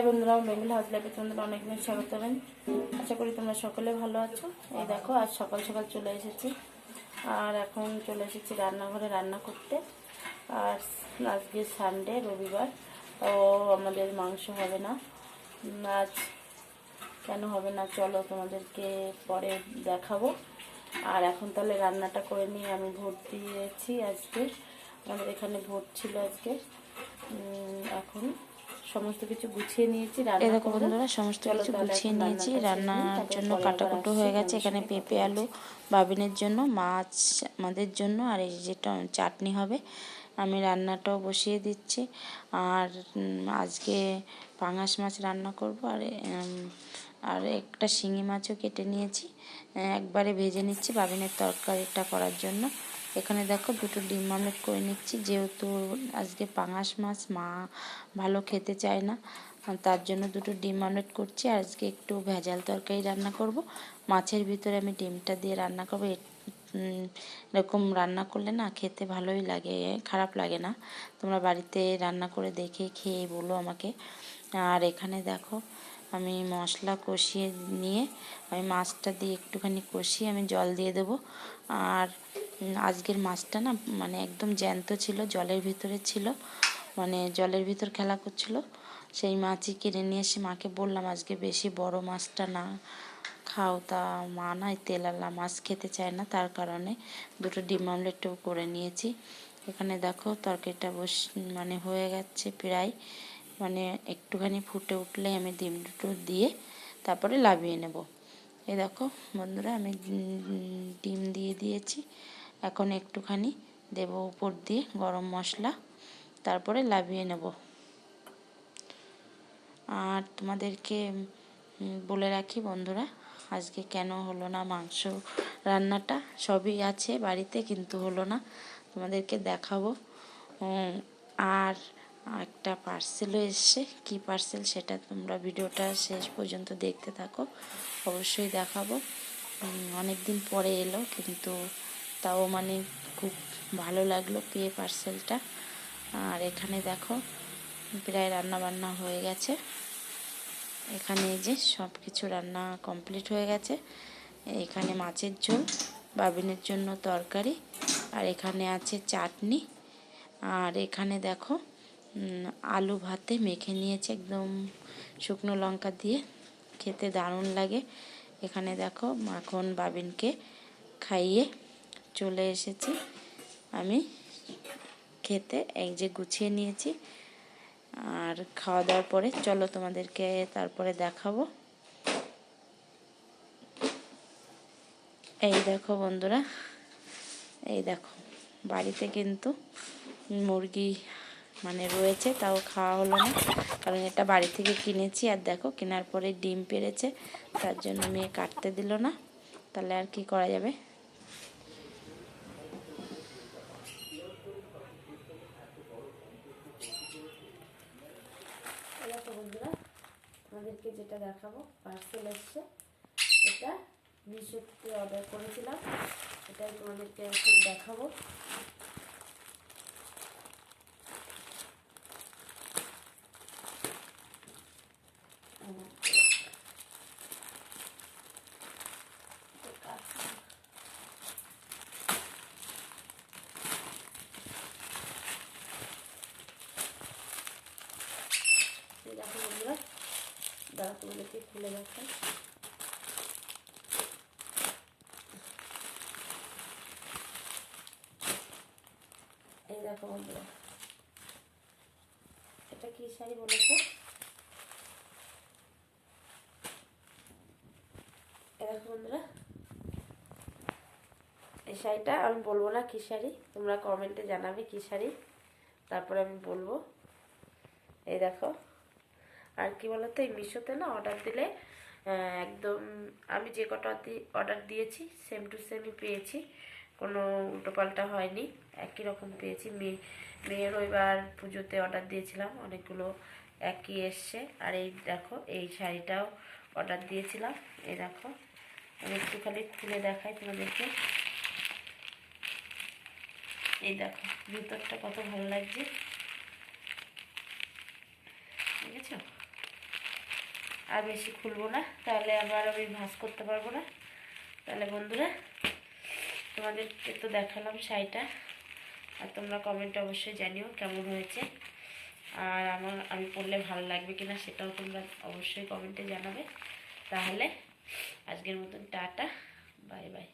High বন্ধুরা Bengal house লাইফে তোমাদের অনেক দিন স্বাগত হবেন আশা করি তোমরা সকলে ভালো আছো। এই দেখো, আজ সকাল সকাল চলে এসেছি। আর এখন চলে এসেছি রান্নাঘরে রান্না করতে। আর আজকে সানডে রবিবার। ও আমাদের মাংস হবে না। আজ কেন হবে না, চলো তোমাদেরকে পরে দেখাবো। আর এখন তাহলে রান্নাটা করে নিয়ে আমি ভোট দিয়েছি আজকে। আমাদের এখানে ভোট ছিল আজকে। এখন সমস্ত কিছু গুছিয়ে নিয়েছি করব। বন্ধুরা সমস্ত কিছু গুছিয়ে নিয়েছি। রান্নার জন্য কাটাকুটো হয়ে গেছে। এখানে পেঁপে আলু বাবিনের জন্য মাছ আমাদের জন্য আর এই যে চাটনি হবে। আমি রান্নাটাও বসিয়ে দিচ্ছি। আর আজকে পাঙাশ মাছ রান্না করব। আর আর একটা শিঙি মাছও কেটে নিয়েছি। একবারে ভেজে নিচ্ছি বাবিনের তরকারিটা করার জন্য। এখানে দেখো দুটো ডিম অমলেট করে নিচ্ছি, যেহেতু আজকে পাঙাশ মাছ, মা ভালো খেতে চায় না তার জন্য দুটো ডিম অমলেট করছি। আর আজকে একটু ভেজাল তরকারি রান্না করব। মাছের ভিতরে আমি ডিমটা দিয়ে রান্না করব। এরকম রান্না করলে না খেতে ভালোই লাগে, খারাপ লাগে না। তোমরা বাড়িতে রান্না করে দেখে খেয়ে বলো আমাকে। আর এখানে দেখো আমি মশলা কষিয়ে নিয়ে, আমি মাছটা দিয়ে একটুখানি কষিয়ে আমি জল দিয়ে দেবো। আর আজকের মাছটা না মানে একদম জ্যান্ত ছিল, জলের ভিতরে ছিল মানে জলের ভিতর খেলা করছিল। সেই মাছই কিনে নিয়ে এসে মাকে বললাম, আজকে বেশি বড় মাছটা না খাও। তা মা নাই, তেলালা মাছ খেতে চায় না, তার কারণে দুটো ডিম আমলেটও করে নিয়েছি। এখানে দেখো তরকারিটা বস মানে হয়ে গেছে প্রায় মানে একটুখানি ফুটে উঠলে আমি ডিম দুটো দিয়ে তারপরে লাভিয়ে নেব। এ দেখো বন্ধুরা, আমি ডিম দিয়ে দিয়েছি। এখন একটুখানি দেব উপর দিয়ে গরম মশলা, তারপরে লাভিয়ে নেব। আর তোমাদেরকে বলে রাখি বন্ধুরা, আজকে কেন হলো না মাংস রান্নাটা? সবই আছে বাড়িতে, কিন্তু হলো না। তোমাদেরকে দেখাবো। আর একটা পার্সেলও এসছে। কি পার্সেল সেটা তোমরা ভিডিওটা শেষ পর্যন্ত দেখতে থাকো। অবশ্যই দেখাবো। অনেক দিন পরে এলো, কিন্তু তাও মানে খুব ভালো লাগল পেয়ে পার্সেলটা। আর এখানে দেখো, প্রায় রান্না বান্না হয়ে গেছে। এখানে যে সব কিছু রান্না কমপ্লিট হয়ে গেছে। এখানে মাছের ঝোল, বাবিনের জন্য তরকারি, আর এখানে আছে চাটনি। আর এখানে দেখো আলু ভাতে মেখে নিয়েছে একদম শুকনো লঙ্কা দিয়ে। খেতে দারুণ লাগে। এখানে দেখো মাখন বাবিনকে খাইয়ে চলে এসেছি। আমি খেতে এই যে গুছিয়ে নিয়েছি। আর খাওয়া দাওয়ার পরে চলো তোমাদেরকে তারপরে দেখাবো। এই দেখো বন্ধুরা, এই দেখো, বাড়িতে কিন্তু মুরগি মানে রয়েছে, তাও খাওয়া হলো না। কারণ এটা বাড়ি থেকে কিনেছি, আর দেখো কেনার পরে ডিম পেরেছে, তার জন্য মেয়ে কাটতে দিল না। তাহলে আর কি করা যাবে? দেখো বন্ধুরা, তোমাদেরকে যেটা দেখাবো পার্সেল এসছে। এটা মিশোতে অর্ডার করেছিলাম। এটাই তোমাদেরকে এখন দেখাবো এই দেখো বন্ধুরা তোমাদেরকে খুলে দেখাই? এই দেখো বন্ধুরা, এটা কি শাড়ি বলো তো? এই দেখো বন্ধুরা, এই শাড়িটা আমি বলব না কি শাড়ি, তোমরা কমেন্টে জানাবে কি শাড়ি, তারপরে আমি বলব। এই দেখো আর কি বলতো, এই মিশোতে না অর্ডার দিলে একদম আমি যে কটা অর্ডার দিয়েছি সেম টু সেমই পেয়েছি। কোনো উল্টোপাল্টা হয়নি, একই রকম পেয়েছি। মেয়ে মেয়েরও এবার পুজোতে অর্ডার দিয়েছিলাম, অনেকগুলো একই এসছে। আর এই দেখো, এই শাড়িটাও অর্ডার দিয়েছিলাম। এই দেখো, আমি একটুখানি খুলে দেখাই তোমাদেরকে। এই দেখো, ভিতরটা কত ভালো লাগছে। দেখেছ? আর বেশি খুলবো না, তাহলে আবার আমি ভাজ করতে পারব না। তাহলে বন্ধুরা, তোমাদেরকে তো দেখালাম শাড়িটা, আর তোমরা কমেন্ট অবশ্যই জানিও কেমন হয়েছে। আর আমার, আমি পড়লে ভালো লাগবে কিনা সেটাও তোমরা অবশ্যই কমেন্টে জানাবে। তাহলে আজকের মতন টাটা, বাই বাই।